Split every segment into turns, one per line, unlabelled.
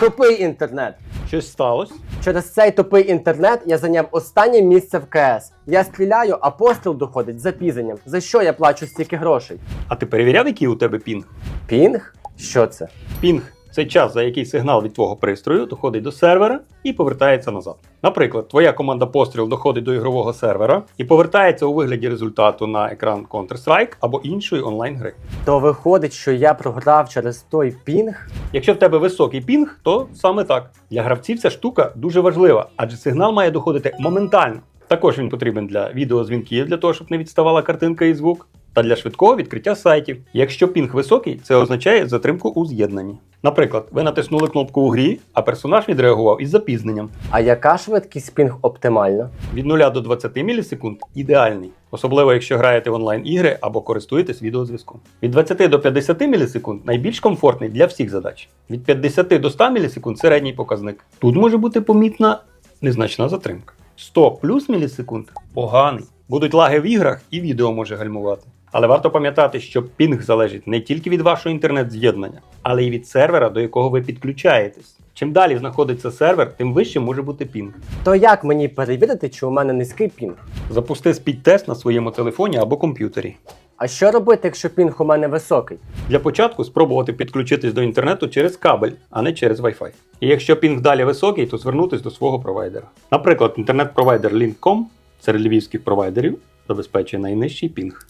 Тупий інтернет.
Щось сталося?
Через цей тупий інтернет я зайняв останнє місце в КС. Я стріляю, а постріл доходить з запізненням. За що я плачу стільки грошей?
А ти перевіряв, який у тебе пінг?
Пінг? Що це?
Пінг це час, за який сигнал від твого пристрою доходить до сервера і повертається назад. Наприклад, твоя команда постріл доходить до ігрового сервера і повертається у вигляді результату на екран Counter-Strike або іншої онлайн-гри.
То виходить, що я програв через той пінг?
Якщо в тебе високий пінг, то саме так. Для гравців ця штука дуже важлива, адже сигнал має доходити моментально. Також він потрібен для відеозвінків, для того, щоб не відставала картинка і звук, та для швидкого відкриття сайтів. Якщо пінг високий, це означає затримку у з'єднанні. Наприклад, ви натиснули кнопку у грі, а персонаж відреагував із запізненням.
А яка швидкість пінг оптимальна?
Від 0 до 20 мілісекунд ідеальний, особливо якщо граєте в онлайн-ігри або користуєтесь відеозв'язком. Від 20 до 50 мілісекунд найбільш комфортний для всіх задач. Від 50 до 100 мілісекунд середній показник. Тут може бути помітна незначна затримка. 100 плюс мілісекунд поганий. Будуть лаги в іграх і відео може гальмувати. Але варто пам'ятати, що пінг залежить не тільки від вашого інтернет-з'єднання, але й від сервера, до якого ви підключаєтесь. Чим далі знаходиться сервер, тим вище може бути пінг.
То як мені перевірити, чи у мене низький пінг?
Запусти спідтест на своєму телефоні або комп'ютері.
А що робити, якщо пінг у мене високий?
Для початку спробувати підключитись до інтернету через кабель, а не через Wi-Fi. І якщо пінг далі високий, то звернутись до свого провайдера. Наприклад, інтернет-провайдер Link.com серед львівських провайдерів забезпечує найнижчий пінг.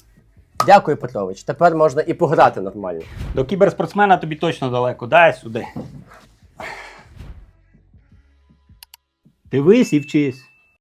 Дякую, Петрович. Тепер можна і пограти нормально.
До кіберспортсмена тобі точно далеко. Дай сюди. Дивись і вчись.